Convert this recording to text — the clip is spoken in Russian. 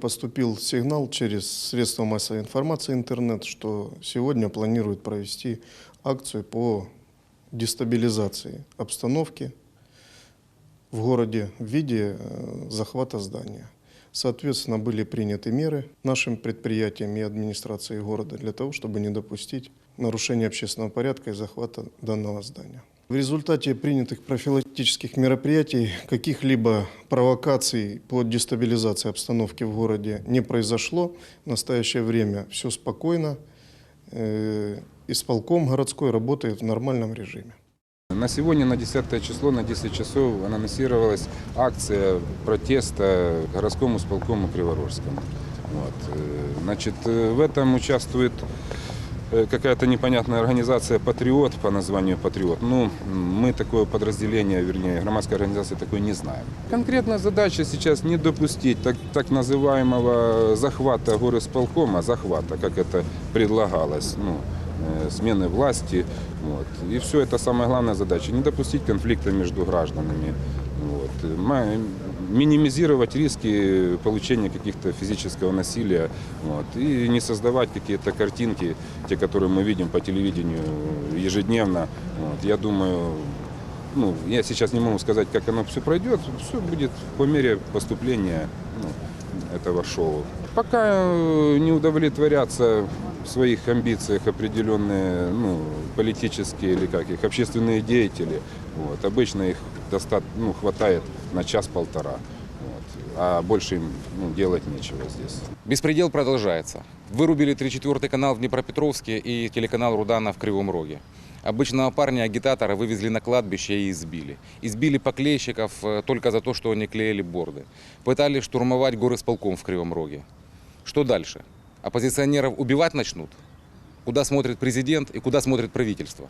Поступил сигнал через средства массовой информации интернет, что сегодня планируют провести акцию по дестабилизации обстановки в городе в виде э, захвата здания. Соответственно, были приняты меры нашим предприятием и администрацией города для того, чтобы не допустить нарушения общественного порядка и захвата данного здания. В результате принятых профилактических мероприятий каких-либо провокаций по дестабилизации обстановки в городе не произошло. В настоящее время все спокойно. Э, Исполком городской работает в нормальном режиме. На сегодня, на 10 число, на 10 часов анонсировалась акция протеста городскому исполкому Криворожскому. Вот. э, Значит, э, в этом участвует какая-то непонятная организация «Патриот» по названию «Патриот». Ну, мы такое подразделение, вернее, громадской организации такой не знаем. Конкретная задача сейчас не допустить так, так называемого захвата горосполкома, захвата, как это предлагалось, ну, э, смены власти. Вот. И все это самая главная задача. Не допустить конфликта между гражданами. Вот. Ма- Минимизировать риски получения каких-то физического насилия вот. и не создавать какие-то картинки, те, которые мы видим по телевидению ежедневно. Вот. Я думаю, ну, я сейчас не могу сказать, как оно все пройдет. Все будет по мере поступления ну, этого шоу. Пока э, не удовлетворятся в своих амбициях определенные ну, политические или как их общественные деятели. Вот. Обычно их доста- ну, хватает на час-полтора. Вот. А больше им ну, делать нечего здесь. Беспредел продолжается. Вырубили 3-4 канал в Днепропетровске и телеканал Рудана в Кривом Роге. Обычного парня агитатора вывезли на кладбище и избили. Избили поклейщиков э, только за то, что они клеили борды. Пытались штурмовать горосполком в Кривом Роге. Что дальше? Оппозиционеров убивать начнут? Куда смотрит президент и куда смотрит правительство?